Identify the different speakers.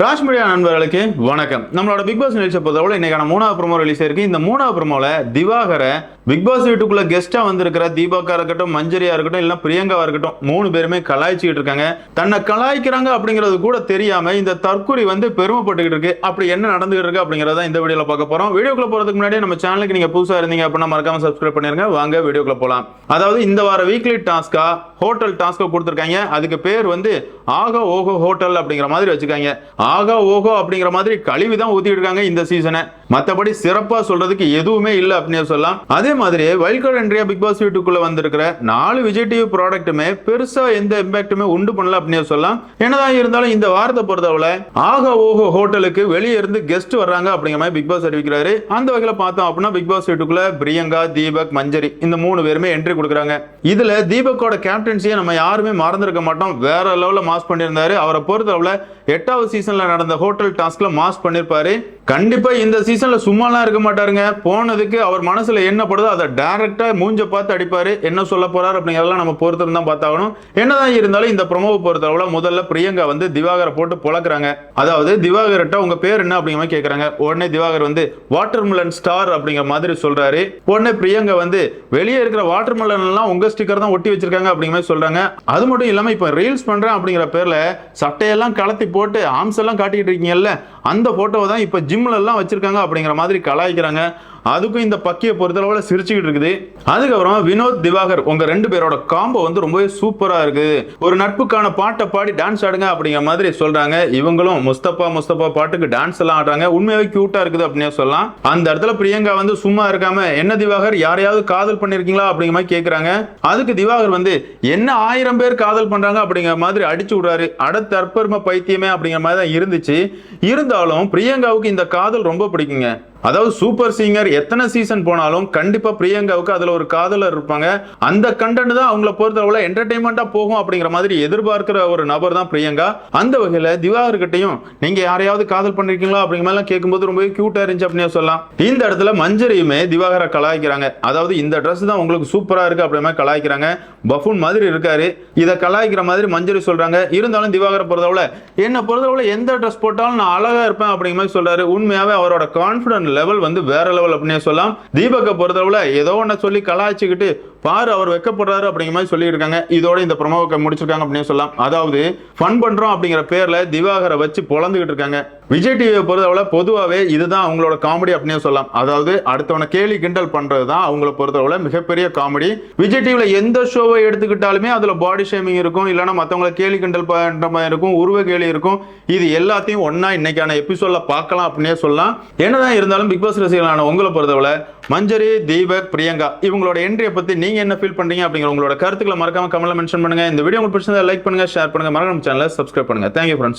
Speaker 1: Raj media நண்பர்களுக்கு வணக்கம். நம்மளோட பிக் பாஸ் நிகழ்ச்சியை பொறுத்தவரை இன்னைக்கான மூணாவது ப்ரோமோ ரிலீஸ் இருக்கு. இந்த மூணாவது ப்ரோமோல திவாகரை பிக் பாஸ் வீட்டுக்குள்ள கெஸ்டா வந்திருக்கிற தீபாக்கா இருக்கட்டும் மஞ்சரியா இருக்கட்டும் இல்ல பிரியங்காவா இருக்கட்டும் மூணு பேருமே கலாய்ச்சிக்கிட்டு இருக்காங்க. தன்னை கலாய்க்கிறாங்க அப்படிங்கிறது கூட தெரியாம இந்த தற்கொலை வந்து பெருமைப்பட்டுக்கிட்டு இருக்கு. அப்படி என்ன நடந்துகிட்டு இருக்கு அப்படிங்கறத இந்த வீடியோல பார்க்க போறோம். வீடியோக்குள்ள போறதுக்கு முன்னாடி நம்ம சேனலுக்கு நீங்க புதுசா இருந்தீங்க அப்படின்னா மறக்காம சப்ஸ்கிரைப் பண்ணிருங்க. வாங்க வீடியோக்குள்ள போலாம். அதாவது இந்த வார வீக்லி டாஸ்கா ஹோட்டல் டாஸ்க்கை கொடுத்துருக்காங்க. அதுக்கு பேர் வந்து ஆகா ஓஹோ ஹோட்டல் அப்படிங்கிற மாதிரி வச்சுக்காங்க. ஆகா ஓஹோ அப்படிங்கிற மாதிரி கழிவு தான் ஊற்றிட்டு இருக்காங்க இந்த சீசனை. மற்றபடி சிறப்பாக சொல்றதுக்கு எதுவுமே இல்லை அப்படின்னு சொல்லலாம். அதே மாதிரி வைல்ட் கார்டு என்ட்ரியா பிக் பாஸ் வீட்டுக்குள்ள வந்திருக்கிற நாலு விஜய் டிவி ப்ராடக்ட்டுமே பெருசா எந்த இம்பாக்ட்டுமே உண்டு பண்ணல அப்படின்னு சொல்லலாம். என்னதான் இருந்தாலும் இந்த வாரத்தை பொறுத்தவரை ஆக ஓஹோ ஹோட்டலுக்கு வெளியே இருந்து கெஸ்ட் வர்றாங்க அப்படிங்கிற மாதிரி பிக் பாஸ் அறிவிக்கிறாரு. அந்த வகையில் பார்த்தோம் அப்படின்னா பிக் பாஸ் வீட்டுக்குள்ள பிரியங்கா தீபக் மஞ்சரி இந்த மூணு பேருமே என்ட்ரி கொடுக்குறாங்க. இதுல தீபக்கோட கேப்டன்சியை நம்ம யாருமே மறந்துருக்க மாட்டோம். வேற லெவலில் மாஸ் பண்ணியிருந்தாரு. அவரை பொறுத்தளவுல எட்டாவது சீசன்ல நடந்த ஹோட்டல் டாஸ்க்ல மாஸ் பண்ணிருப்பாரு கண்டிப்பா இந்த சீசன் சீசன்ல சும்மாலாம் இருக்க மாட்டாருங்க. போனதுக்கு அவர் மனசுல என்ன படுதோ அதை டைரக்டா மூஞ்ச பார்த்து அடிப்பாரு. என்ன சொல்ல போறாரு அப்படிங்கிறதெல்லாம் நம்ம பொறுத்து தான் பார்த்தாகணும். என்னதான் இருந்தாலும் இந்த ப்ரொமோவை பொறுத்தளவுல முதல்ல பிரியங்கா வந்து திவாகரை போட்டு புழக்கிறாங்க. அதாவது திவாகர்கிட்ட உங்க பேர் என்ன அப்படிங்கிற மாதிரி கேக்குறாங்க. உடனே திவாகர் வந்து வாட்டர் மிலன் ஸ்டார் அப்படிங்கிற மாதிரி சொல்றாரு. உடனே பிரியங்கா வந்து வெளியே இருக்கிற வாட்டர் மிலன் எல்லாம் உங்க ஸ்டிக்கர் தான் ஒட்டி வச்சிருக்காங்க அப்படிங்கிற மாதிரி சொல்றாங்க. அது மட்டும் இல்லாம இப்ப ரீல்ஸ் பண்றேன் அப்படிங்கிற பேர்ல சட்டையெல்லாம் கலத்தி போட்டு ஆம்ஸ் எல்லாம் காட்டிக்கிட்டு இருக்கீங்கல்ல அந்த போட்டோவை தான் இப்ப ஜிம்ல எல்லாம் வச்சிருக்காங்க அப்படிங்கிற மாதிரி கலாய்க்கிறாங்க. அதுக்கும் இந்த பக்கியை பொறுத்தளவில் சிரிச்சுக்கிட்டு இருக்குது. அதுக்கப்புறம் வினோத் திவாகர் உங்க ரெண்டு பேரோட காம்போ வந்து ரொம்பவே சூப்பரா இருக்குது ஒரு நட்புக்கான பாட்டை பாடி டான்ஸ் ஆடுங்க அப்படிங்கிற மாதிரி சொல்றாங்க. இவங்களும் முஸ்தபா முஸ்தபா பாட்டுக்கு டான்ஸ் எல்லாம் ஆடுறாங்க. உண்மையாவே கியூட்டா இருக்குது அப்படின்னு சொல்லலாம். அந்த இடத்துல பிரியங்கா வந்து சும்மா இருக்காம என்ன திவாகர் யாரையாவது காதல் பண்ணிருக்கீங்களா? அப்படிங்கிற மாதிரி கேட்கறாங்க அதுக்கு திவாகர் வந்து என்ன ஆயிரம் பேர் காதல் பண்றாங்க? அப்படிங்கிற மாதிரி அடிச்சு விடுறாரு. அட தற்பெரும பைத்தியமே அப்படிங்கிற மாதிரி தான் இருந்துச்சு. இருந்தாலும் பிரியங்காவுக்கு இந்த காதல் ரொம்ப பிடிக்குங்க. அதாவது சூப்பர் சிங்கர் எத்தனை சீசன் போனாலும் கண்டிப்பா பிரியங்காவுக்கு அதுல ஒரு காதலர் இருப்பாங்க. அந்த கண்டென்ட் தான் அவங்கள பொறுத்தளவுல என்டர்டைன்மெண்டா போகும் அப்படிங்கிற மாதிரி எதிர்பார்க்கிற ஒரு நபர் தான் பிரியங்கா. அந்த வகையில திவாகர்கிட்டையும் நீங்க யாரையாவது காதல் பண்ணிருக்கீங்களா? அப்படிங்கிற மாதிரி கேட்கும்போது ரொம்பவே கியூட்டா இருந்துச்சு அப்படின்னு சொல்லலாம். இந்த இடத்துல மஞ்சரியுமே திவாகரை கலாய்க்கிறாங்க. அதாவது இந்த ட்ரெஸ் தான் உங்களுக்கு சூப்பரா இருக்கு அப்படிங்கிற மாதிரி கலாய்க்கிறாங்க. பஃபூன் மாதிரி இருக்காரு. இதை கலாய்க்கிற மாதிரி மஞ்சரி சொல்றாங்க. இருந்தாலும் திவாகரை பொறுத்தளவுல என்ன பொறுத்தளவுல எந்த ட்ரெஸ் போட்டாலும் நான் அழகா இருப்பேன் அப்படிங்கிற மாதிரி சொல்றாரு. உண்மையாவே அவரோட கான்பிடன்ட் லெவல் வந்து வேற லெவல் அப்படின்னே சொல்லலாம். தீபக்கை பொறுத்தளவுல ஏதோ ஒன்ன சொல்லி கலாய்ச்சிக்கிட்டு பாரு அவர் வெக்கப்படுறாரு அப்படிங்கிற மாதிரி சொல்லியிருக்காங்க. இதோட இந்த ப்ரொமோவை முடிச்சிருக்காங்க அப்படின்னு சொல்லலாம். அதாவது ஃபன் பண்றோம் அப்படிங்கிற பேர்ல திவாகரை வச்சு பொழந்துகிட்டு இருக்காங்க. விஜய் டிவியை பொறுத்தவரை பொதுவாகவே இதுதான் அவங்களோட காமெடி அப்படின்னு சொல்லலாம். அதாவது அடுத்தவனை கேலி கிண்டல் பண்றது தான் அவங்கள பொறுத்தவரை மிகப்பெரிய காமெடி விஜய் டிவியில் எந்த ஷோவை எடுத்துக்கிட்டாலுமே அதில் பாடி ஷேமிங் இருக்கும். இல்லைன்னா மற்றவங்களை கேலி கிண்டல் பண்ற மாதிரி இருக்கும். உருவ கேலி இருக்கும். இது எல்லாத்தையும் ஒன்னா இன்னைக்கான எபிசோடில் பார்க்கலாம் அப்படின்னே சொல்லலாம். என்னதான் இருந்தாலும் பிக் பாஸ் ரசிகர்களான உங்களை பொறுத்தவரை மஞ்சரி தீபக் பிரியங்கா இவங்களோட என்ட்ரியை நீ நீங்க என்ன ஃபீல் பண்றீங்க அப்படிங்கிற உங்களோட கருத்துக்களை மறக்காம கமெண்ட்ல மென்ஷன் பண்ணுங்க. இந்த வீடியோ உங்களுக்கு பிடிச்சிருந்தா லைக் பண்ணுங்க ஷேர் பண்ணுங்க. மறக்காம சேனலை சப்ஸ்கிரைப் பண்ணுங்க. Thank you friends